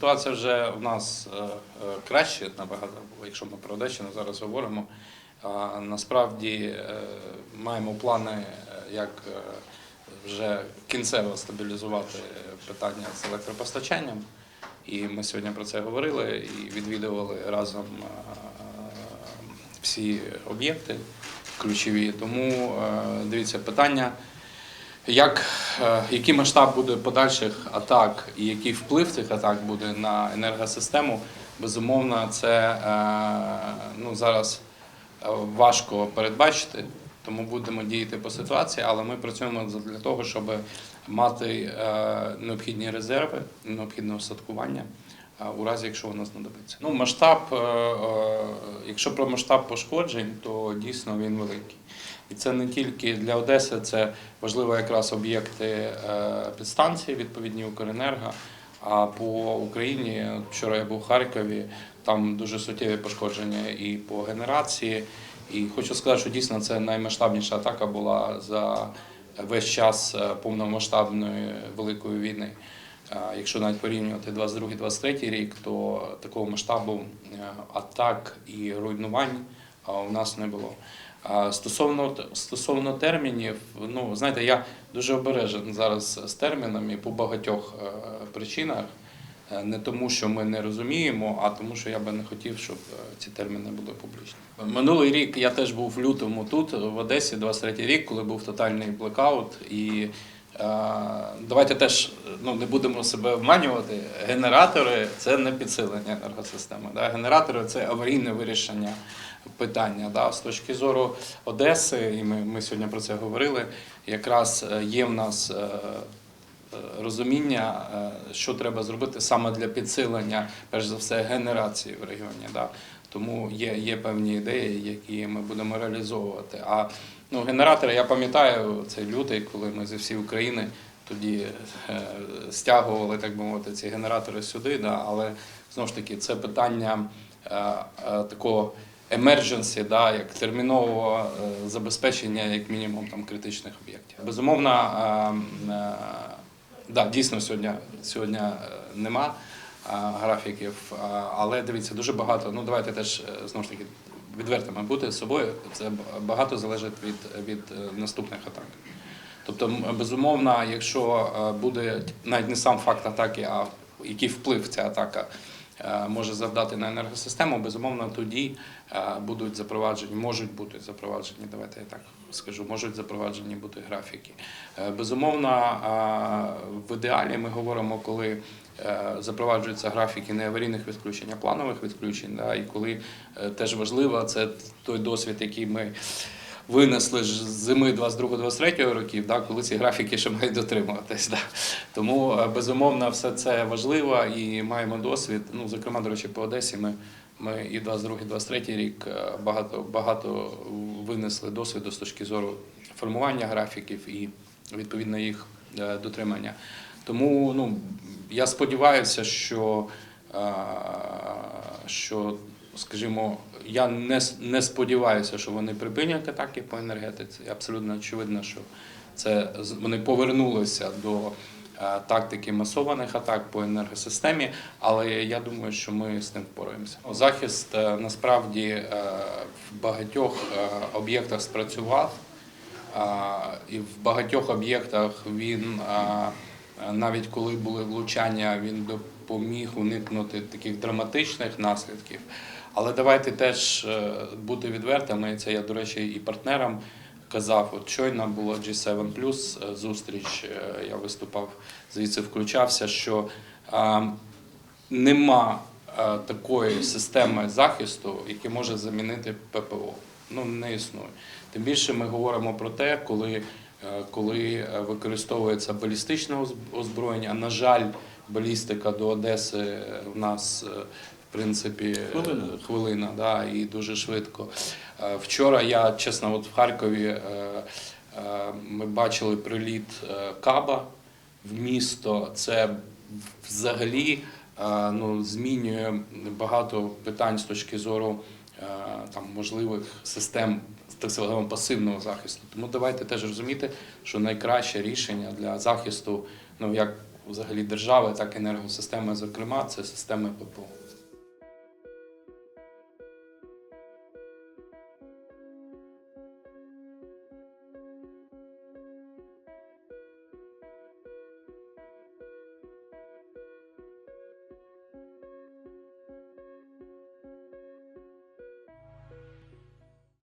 Ситуація вже у нас е, е, краще набагато, якщо ми про Одещину зараз говоримо. Насправді е, маємо плани, як вже кінцево стабілізувати питання з електропостачанням. І ми сьогодні про це говорили і відвідували разом всі об'єкти ключові. Тому дивіться питання. Як, е, який масштаб буде подальших атак і який вплив цих атак буде на енергосистему, безумовно, це е, ну, зараз е, важко передбачити, тому будемо діяти по ситуації, але ми працюємо для того, щоб мати необхідні резерви, необхідне устаткування. У разі, якщо воно знадобиться. Ну, масштаб, е, е, якщо про масштаб пошкоджень, то дійсно він великий. І це не тільки для Одеси, це важливо якраз об'єкти е, підстанції, відповідні Укренерго. А по Україні вчора я був в Харкові, там дуже суттєві пошкодження і по генерації. І хочу сказати, що дійсно це наймасштабніша атака була за весь час повномасштабної великої війни. Якщо навіть порівнювати 22-23 рік, то такого масштабу е, атак і руйнувань е, у нас не було. Стосовно стосовно термінів, ну знаєте, я дуже обережен зараз з термінами по багатьох е, причинах. Не тому, що ми не розуміємо, а тому, що я би не хотів, щоб ці терміни були публічні. Минулий рік я теж був в лютому тут, в Одесі, 23 рік, коли був тотальний блекаут. І давайте теж ну, не будемо себе обманювати. Генератори це не підсилення енергосистеми. Да? Генератори це аварійне вирішення питання. Да? З точки зору Одеси, і ми, ми сьогодні про це говорили, якраз е, є в нас. е, е, Розуміння, е, що треба зробити саме для підсилення, перш за все, генерації в регіоні. Да? Тому є, є певні ідеї, які ми будемо реалізовувати. А ну, генератори, я пам'ятаю цей лютий, коли ми зі всієї України тоді е, стягували, так би мовити, ці генератори сюди. Да? Але знову ж таки, це питання е, е, такого emergency, да, як термінового е, забезпечення, як мінімум, там критичних об'єктів. Безумовно, е, е, да, дійсно сьогодні, сьогодні е, нема графіків, але дивіться, дуже багато. Ну давайте теж е, знову ж таки відвертими бути з собою. Це багато залежить від, від е, наступних атак. Тобто, безумовно, якщо е, буде навіть не сам факт атаки, а який вплив ця атака може завдати на енергосистему, безумовно, тоді е, будуть запроваджені, можуть бути запроваджені, давайте я так скажу, можуть запроваджені бути графіки. Е, Безумовно, е, в ідеалі ми говоримо, коли е, запроваджуються графіки не аварійних відключень, а планових відключень. Да, і коли е, теж важливо, це той досвід, який ми винесли ж з зими 22-23 років, да, коли ці графіки ще мають дотримуватись. Да. Тому е, безумовно все це важливо і маємо досвід. Ну, зокрема, до речі, по Одесі ми, ми і 22-23 рік е, багато, багато винесли досвіду з точки зору формування графіків і відповідно їх е, дотримання. Тому ну, я сподіваюся, що, що скажімо, я не, не сподіваюся, що вони припинять атаки по енергетиці. Абсолютно очевидно, що це вони повернулися до е, тактики масованих атак по енергосистемі, але я думаю, що ми з ним впораємося. Захист е, насправді е, в багатьох об'єктах спрацював. І в багатьох об'єктах він навіть коли були влучання, він допоміг уникнути таких драматичних наслідків. Але давайте теж е, бути відвертими. Це я, до речі, і партнерам казав. От щойно було G7 е, зустріч. е, Я виступав, звідси включався, що нема такої системи захисту, яка може замінити ППО. Ну не існує. Тим більше ми говоримо про те, коли, коли використовується балістичне оз- озброєння. На жаль, балістика до Одеси в нас е, в принципі Хвилина. хвилина да, і дуже швидко. Е, Вчора я чесно, от в Харкові е, ми бачили приліт Каба в місто. Це взагалі ну, змінює багато питань з точки зору там, можливих систем так званого пасивного захисту. Тому давайте теж розуміти, що найкраще рішення для захисту, ну як взагалі держави, так і енергосистеми, зокрема, це системи ППО.